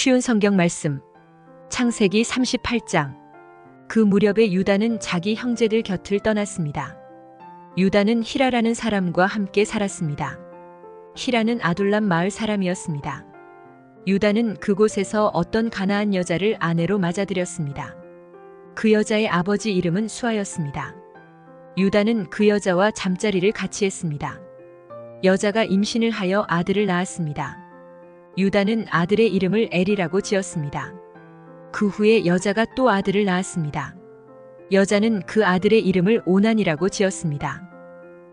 쉬운 성경 말씀. 창세기 38장. 그 무렵에 유다는 자기 형제들 곁을 떠났습니다. 유다는 히라라는 사람과 함께 살았습니다. 히라는 아둘람 마을 사람이었습니다. 유다는 그곳에서 어떤 가나안 여자를 아내로 맞아들였습니다. 그 여자의 아버지 이름은 수아였습니다. 유다는 그 여자와 잠자리를 같이 했습니다. 여자가 임신을 하여 아들을 낳았습니다. 유다는 아들의 이름을 엘이라고 지었습니다. 그 후에 여자가 또 아들을 낳았습니다. 여자는 그 아들의 이름을 오난이라고 지었습니다.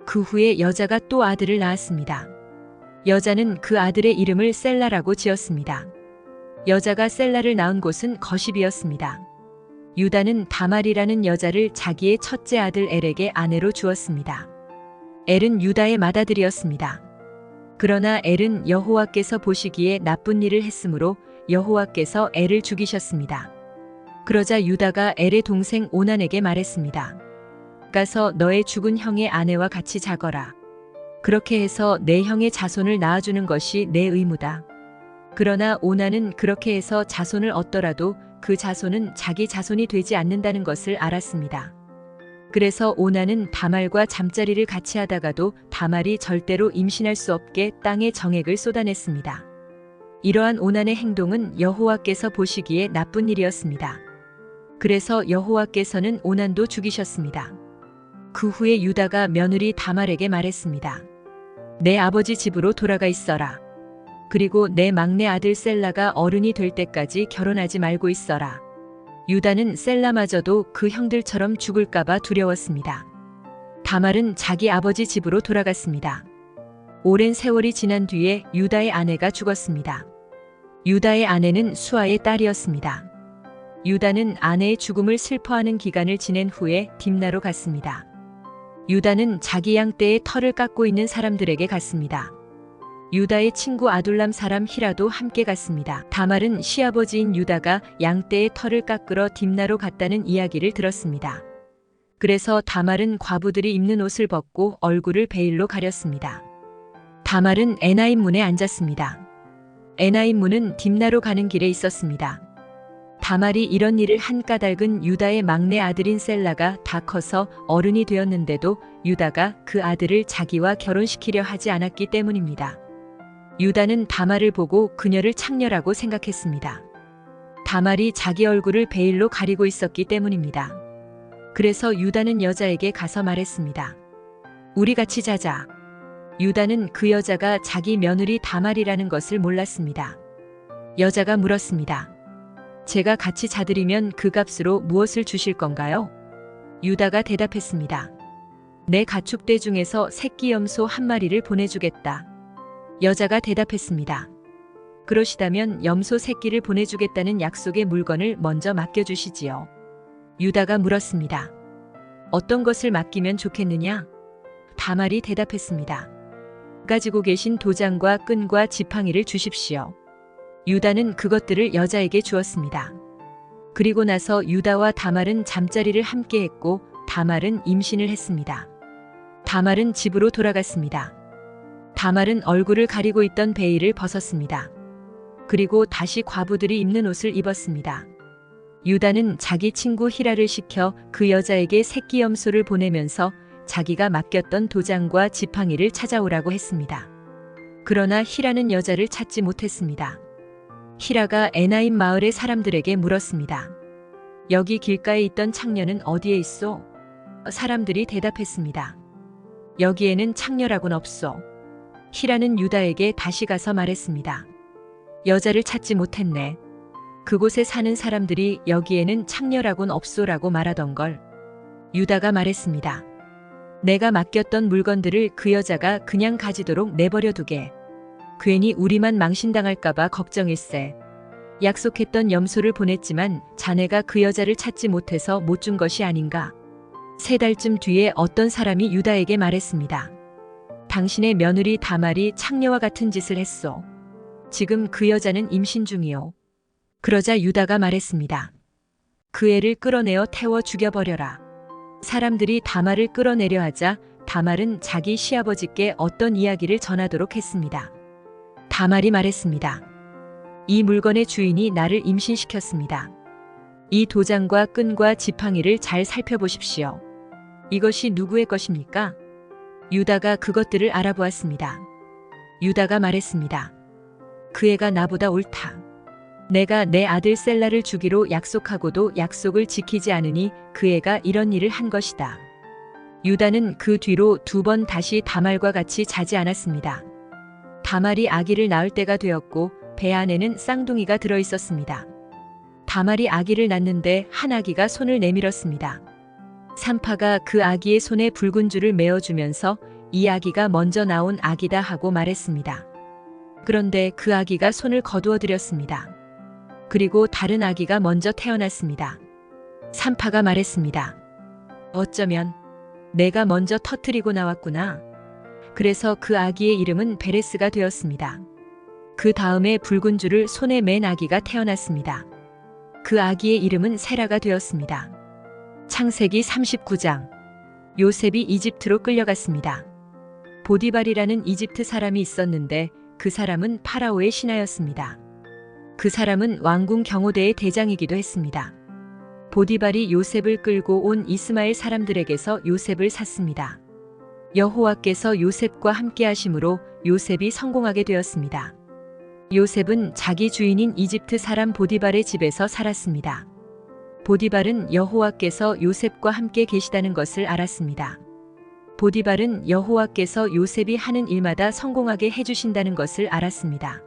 그 후에 여자가 또 아들을 낳았습니다. 여자는 그 아들의 이름을 셀라라고 지었습니다. 여자가 셀라를 낳은 곳은 거십이었습니다. 유다는 다말이라는 여자를 자기의 첫째 아들 엘에게 아내로 주었습니다. 엘은 유다의 맏아들이었습니다. 그러나 엘은 여호와께서 보시기에 나쁜 일을 했으므로 여호와께서 엘을 죽이셨습니다. 그러자 유다가 엘의 동생 오난에게 말했습니다. 가서 너의 죽은 형의 아내와 같이 자거라. 그렇게 해서 내 형의 자손을 낳아주는 것이 내 의무다. 그러나 오난은 그렇게 해서 자손을 얻더라도 그 자손은 자기 자손이 되지 않는다는 것을 알았습니다. 그래서 오나는 다말과 잠자리를 같이 하다가도 다말이 절대로 임신할 수 없게 땅에 정액을 쏟아냈습니다. 이러한 오난의 행동은 여호와께서 보시기에 나쁜 일이었습니다. 그래서 여호와께서는 오난도 죽이셨습니다. 그 후에 유다가 며느리 다말에게 말했습니다. 내 아버지 집으로 돌아가 있어라. 그리고 내 막내 아들 셀라가 어른이 될 때까지 결혼하지 말고 있어라. 유다는 셀라마저도 그 형들처럼 죽을까봐 두려웠습니다. 다말은 자기 아버지 집으로 돌아갔습니다. 오랜 세월이 지난 뒤에 유다의 아내가 죽었습니다. 유다의 아내는 수아의 딸이었습니다. 유다는 아내의 죽음을 슬퍼하는 기간을 지낸 후에 딥나로 갔습니다. 유다는 자기 양떼의 털을 깎고 있는 사람들에게 갔습니다. 유다의 친구 아둘람 사람 히라도 함께 갔습니다. 다말은 시아버지인 유다가 양떼의 털을 깎으러 딥나로 갔다는 이야기를 들었습니다. 그래서 다말은 과부들이 입는 옷을 벗고 얼굴을 베일로 가렸습니다. 다말은 에나임 문에 앉았습니다. 에나임 문은 딥나로 가는 길에 있었습니다. 다말이 이런 일을 한 까닭은 유다의 막내 아들인 셀라가 다 커서 어른이 되었는데도 유다가 그 아들을 자기와 결혼시키려 하지 않았기 때문입니다. 유다는 다말을 보고 그녀를 창녀라고 생각했습니다. 다말이 자기 얼굴을 베일로 가리고 있었기 때문입니다. 그래서 유다는 여자에게 가서 말했습니다. 우리 같이 자자. 유다는 그 여자가 자기 며느리 다말이라는 것을 몰랐습니다. 여자가 물었습니다. 제가 같이 자드리면 그 값으로 무엇을 주실 건가요? 유다가 대답했습니다. 내 가축대 중에서 새끼 염소 한 마리를 보내주겠다. 여자가 대답했습니다. 그러시다면 염소 새끼를 보내주겠다는 약속의 물건을 먼저 맡겨주시지요. 유다가 물었습니다. 어떤 것을 맡기면 좋겠느냐? 다말이 대답했습니다. 가지고 계신 도장과 끈과 지팡이를 주십시오. 유다는 그것들을 여자에게 주었습니다. 그리고 나서 유다와 다말은 잠자리를 함께 했고 다말은 임신을 했습니다. 다말은 집으로 돌아갔습니다. 다말은 얼굴을 가리고 있던 베일을 벗었습니다. 그리고 다시 과부들이 입는 옷을 입었습니다. 유다는 자기 친구 히라를 시켜 그 여자에게 새끼 염소를 보내면서 자기가 맡겼던 도장과 지팡이를 찾아오라고 했습니다. 그러나 히라는 여자를 찾지 못했습니다. 히라가 에나임 마을의 사람들에게 물었습니다. 여기 길가에 있던 창녀는 어디에 있소? 사람들이 대답했습니다. 여기에는 창녀라곤 없소. 히라는 유다에게 다시 가서 말했습니다. 여자를 찾지 못했네. 그곳에 사는 사람들이 여기에는 창녀라곤 없소라고 말하던 걸. 유다가 말했습니다. 내가 맡겼던 물건들을 그 여자가 그냥 가지도록 내버려 두게. 괜히 우리만 망신당할까봐 걱정일세. 약속했던 염소를 보냈지만 자네가 그 여자를 찾지 못해서 못 준 것이 아닌가. 세 달쯤 뒤에 어떤 사람이 유다에게 말했습니다. 당신의 며느리 다말이 창녀와 같은 짓을 했소. 지금 그 여자는 임신 중이요. 그러자 유다가 말했습니다. 그 애를 끌어내어 태워 죽여버려라. 사람들이 다말을 끌어내려 하자 다말은 자기 시아버지께 어떤 이야기를 전하도록 했습니다. 다말이 말했습니다. 이 물건의 주인이 나를 임신시켰습니다. 이 도장과 끈과 지팡이를 잘 살펴보십시오. 이것이 누구의 것입니까? 유다가 그것들을 알아보았습니다. 유다가 말했습니다. 그 애가 나보다 옳다. 내가 내 아들 셀라를 주기로 약속하고도 약속을 지키지 않으니 그 애가 이런 일을 한 것이다. 유다는 그 뒤로 두 번 다시 다말과 같이 자지 않았습니다. 다말이 아기를 낳을 때가 되었고 배 안에는 쌍둥이가 들어 있었습니다. 다말이 아기를 낳는데 한 아기가 손을 내밀었습니다. 산파가 그 아기의 손에 붉은 줄을 메어주면서 이 아기가 먼저 나온 아기다 하고 말했습니다. 그런데 그 아기가 손을 거두어 드렸습니다. 그리고 다른 아기가 먼저 태어났습니다. 산파가 말했습니다. 어쩌면 내가 먼저 터트리고 나왔구나. 그래서 그 아기의 이름은 베레스가 되었습니다. 그 다음에 붉은 줄을 손에 맨 아기가 태어났습니다. 그 아기의 이름은 세라가 되었습니다. 창세기 39장 요셉이 이집트로 끌려갔습니다. 보디발이라는 이집트 사람이 있었는데 그 사람은 파라오의 신하였습니다. 그 사람은 왕궁 경호대의 대장이기도 했습니다. 보디발이 요셉을 끌고 온 이스마엘 사람들에게서 요셉을 샀습니다. 여호와께서 요셉과 함께 하심으로 요셉이 성공하게 되었습니다. 요셉은 자기 주인인 이집트 사람 보디발의 집에서 살았습니다. 보디발은 여호와께서 요셉과 함께 계시다는 것을 알았습니다. 보디발은 여호와께서 요셉이 하는 일마다 성공하게 해주신다는 것을 알았습니다.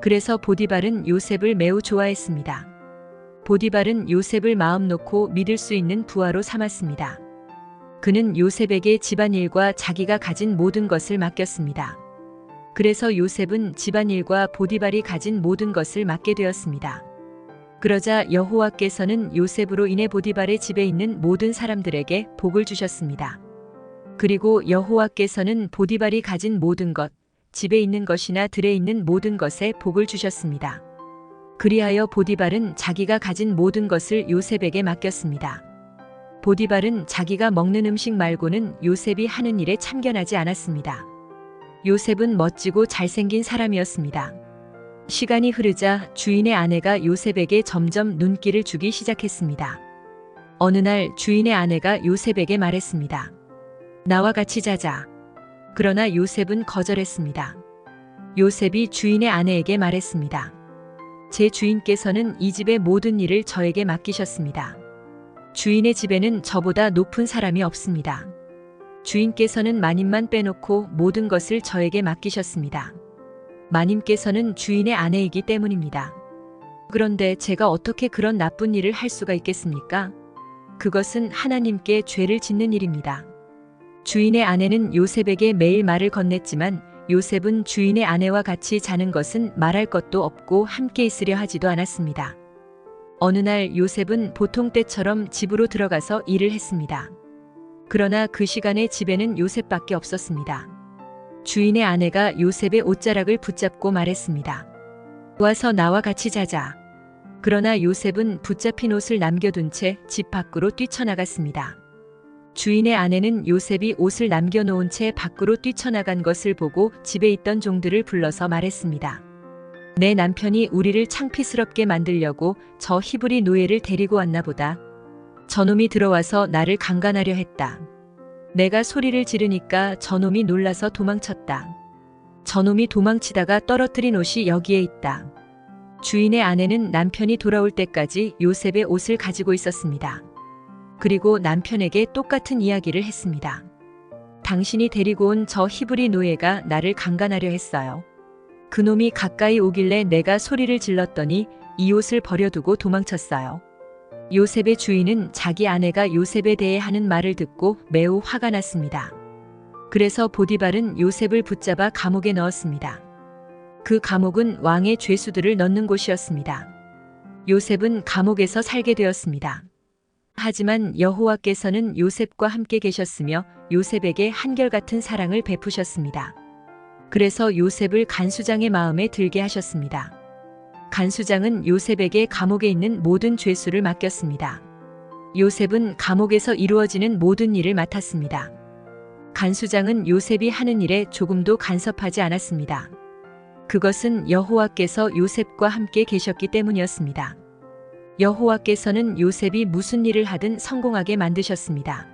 그래서 보디발은 요셉을 매우 좋아했습니다. 보디발은 요셉을 마음 놓고 믿을 수 있는 부하로 삼았습니다. 그는 요셉에게 집안일과 자기가 가진 모든 것을 맡겼습니다. 그래서 요셉은 집안일과 보디발이 가진 모든 것을 맡게 되었습니다. 그러자 여호와께서는 요셉으로 인해 보디발의 집에 있는 모든 사람들에게 복을 주셨습니다. 그리고 여호와께서는 보디발이 가진 모든 것, 집에 있는 것이나 들에 있는 모든 것에 복을 주셨습니다. 그리하여 보디발은 자기가 가진 모든 것을 요셉에게 맡겼습니다. 보디발은 자기가 먹는 음식 말고는 요셉이 하는 일에 참견하지 않았습니다. 요셉은 멋지고 잘생긴 사람이었습니다. 시간이 흐르자 주인의 아내가 요셉에게 점점 눈길을 주기 시작했습니다. 어느 날 주인의 아내가 요셉에게 말했습니다. 나와 같이 자자. 그러나 요셉은 거절했습니다. 요셉이 주인의 아내에게 말했습니다. 제 주인께서는 이 집의 모든 일을 저에게 맡기셨습니다. 주인의 집에는 저보다 높은 사람이 없습니다. 주인께서는 마님만 빼놓고 모든 것을 저에게 맡기셨습니다. 마님께서는 주인의 아내이기 때문입니다. 그런데 제가 어떻게 그런 나쁜 일을 할 수가 있겠습니까? 그것은 하나님께 죄를 짓는 일입니다. 주인의 아내는 요셉에게 매일 말을 건넸지만 요셉은 주인의 아내와 같이 자는 것은 말할 것도 없고 함께 있으려 하지도 않았습니다. 어느 날 요셉은 보통 때처럼 집으로 들어가서 일을 했습니다. 그러나 그 시간에 집에는 요셉밖에 없었습니다. 주인의 아내가 요셉의 옷자락을 붙잡고 말했습니다. 와서 나와 같이 자자. 그러나 요셉은 붙잡힌 옷을 남겨둔 채 집 밖으로 뛰쳐나갔습니다. 주인의 아내는 요셉이 옷을 남겨놓은 채 밖으로 뛰쳐나간 것을 보고 집에 있던 종들을 불러서 말했습니다. 내 남편이 우리를 창피스럽게 만들려고 저 히브리 노예를 데리고 왔나 보다. 저놈이 들어와서 나를 강간하려 했다. 내가 소리를 지르니까 저놈이 놀라서 도망쳤다. 저놈이 도망치다가 떨어뜨린 옷이 여기에 있다. 주인의 아내는 남편이 돌아올 때까지 요셉의 옷을 가지고 있었습니다. 그리고 남편에게 똑같은 이야기를 했습니다. 당신이 데리고 온 저 히브리 노예가 나를 강간하려 했어요. 그놈이 가까이 오길래 내가 소리를 질렀더니 이 옷을 버려두고 도망쳤어요. 요셉의 주인은 자기 아내가 요셉에 대해 하는 말을 듣고 매우 화가 났습니다. 그래서 보디발은 요셉을 붙잡아 감옥에 넣었습니다. 그 감옥은 왕의 죄수들을 넣는 곳이었습니다. 요셉은 감옥에서 살게 되었습니다. 하지만 여호와께서는 요셉과 함께 계셨으며 요셉에게 한결같은 사랑을 베푸셨습니다. 그래서 요셉을 간수장의 마음에 들게 하셨습니다. 간수장은 요셉에게 감옥에 있는 모든 죄수를 맡겼습니다. 요셉은 감옥에서 이루어지는 모든 일을 맡았습니다. 간수장은 요셉이 하는 일에 조금도 간섭하지 않았습니다. 그것은 여호와께서 요셉과 함께 계셨기 때문이었습니다. 여호와께서는 요셉이 무슨 일을 하든 성공하게 만드셨습니다.